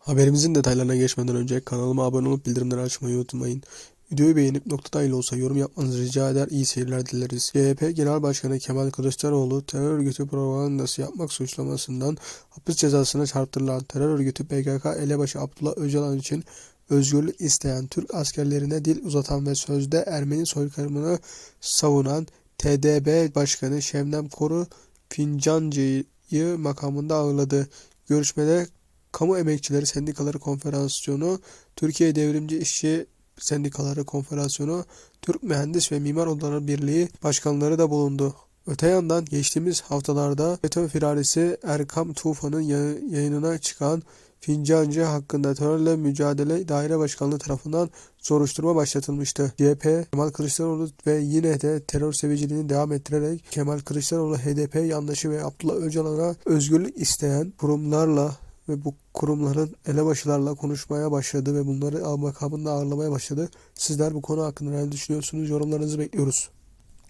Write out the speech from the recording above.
Haberimizin detaylarına geçmeden önce kanalıma abone olup bildirimleri açmayı unutmayın. Videoyu beğenip nokta dahil olsa yorum yapmanızı rica eder, iyi seyirler dileriz. CHP Genel Başkanı Kemal Kılıçdaroğlu terör örgütü propagandası yapmak suçlamasından hapis cezasına çarptırılan terör örgütü PKK elebaşı Abdullah Öcalan için özgürlük isteyen Türk askerlerine dil uzatan ve sözde Ermeni soykırımını savunan TDB Başkanı Şebnem Koru Fincancı'yı makamında ağırladı. Görüşmede Kamu Emekçileri Sendikaları Konfederasyonu, Türkiye Devrimci İşçi Sendikaları Konfederasyonu, Türk Mühendis ve Mimar Odaları Birliği başkanları da bulundu. Öte yandan geçtiğimiz haftalarda FETÖ firarisi Erkam Tufan'ın yayı- yayınına çıkan Fincancı hakkında terörle mücadele daire başkanlığı tarafından soruşturma başlatılmıştı. CHP, Kemal Kılıçdaroğlu ve yine de terör seviciliğini devam ettirerek Kemal Kılıçdaroğlu HDP yandaşı ve Abdullah Öcalan'a özgürlük isteyen kurumlarla ve bu kurumların elebaşılarla konuşmaya başladı ve bunları makamında ağırlamaya başladı. Sizler bu konu hakkında ne düşünüyorsunuz? Yorumlarınızı bekliyoruz.